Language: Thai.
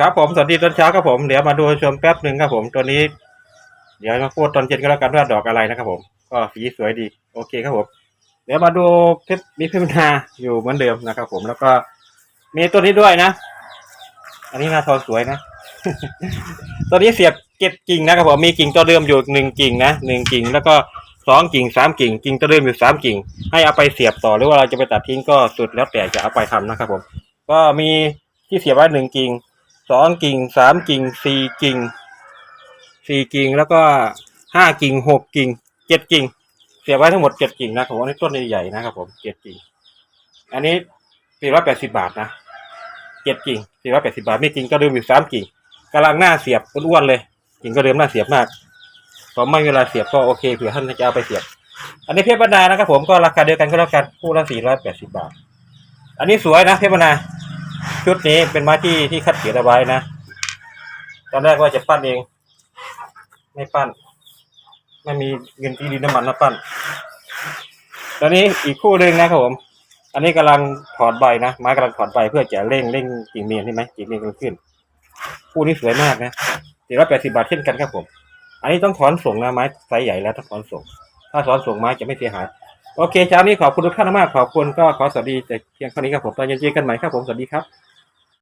ครับผมสวัสดีตอนเช้าครับผมเดี๋ยวมาดูชมแป๊บหนึ่งครับผมตัวนี้ เดี๋ยวมาพูดตอนเย็นก็แล้วกันว่าดอกอะไรนะครับผม ก็สีสวยดี โอเคครับผมเดี๋ยวมาดูเพชรมีเพชรนาอยู่เหมือนเดิมนะครับผมแล้วก็มีตัวนี้ด้วยนะ อันนี้นาทองสวยนะ ตัวนี้เสียบเก็บกิ่งนะครับผมมีกิ่งตัวเดิมอยู่หนึ่งกิ่งนะหนึ่งกิ่ง แล้วก็สองกิ่งสามกิ่งกิ่งตัวเดิมอยู่สามกิ่ง ให้เอาไปเสียบต่อหรือว่าเราจะไปตัดทิ้งก็สุดแล้วแต่จะเอาไปทำนะครับผม ก็มีที่เสียบไว้หนึ่งกิ่ง สองกิ่งสามกิ่งสี่กิ่งสี่กิ่งแล้วก็ห้ากิ่งหกกิ่งเจ็ดกิ่ง เสียบไว้ทั้งหมดเจ็ดกิ่งนะครับผมอันนี้ต้นใหญ่ๆนะครับผมเจ็ดกิ่ง อันนี้สี่ร้อยแปดสิบาทนะเจ็ดกิ่งสี่ร้อยแปดสิบาทมีกิ่งก็เดิมอยู่สามกิ่งกำลังหน้าเสียบอ้วนๆเลยกิ่งก็เดิมหน้าเสียบมากผมไม่เวลาเสียบก็โอเคเผื่อท่านจะเอาไปเสียบ อันนี้เพชรบรรดานะครับผมก็ราคาเดียวกันก็แล้วกันคู่ละสี่ร้อยแปดสิบาท อันนี้สวยนะเพชรบรรดา ชุดนี้เป็นไม้ที่ที่คัดเขียนเอาไว้นะตอนแรกว่าจะปั้นเอง ไม่ปั้น ไม่มีเงินที่ดินน้ำมันมาปั้นตอนนี้อีกคู่หนึ่งนะครับผม อันนี้กำลังถอดใบนะไม้กำลังถอดใบเพื่อจะเร่งเร่งกิ่งเมียนใช่ไหมกิ่งเมียนกำลังขึ้น คู่นี้สวยมากนะสี่ร้อยแปดสิบาทเช่นกันครับผม อันนี้ต้องถอนส่งนะไม้ไซส์ใหญ่แล้วต้องถอนส่ง ถ้าถอนส่งไม้จะไม่เสียหาย โอเคเช้านี้ขอบคุณทุกท่านมากขอบคุณก็ขอสวัสดีแต่เพียงเท่านี้ครับผมตอนเย็นเจอกันใหม่ครับผมสวัสดีครับ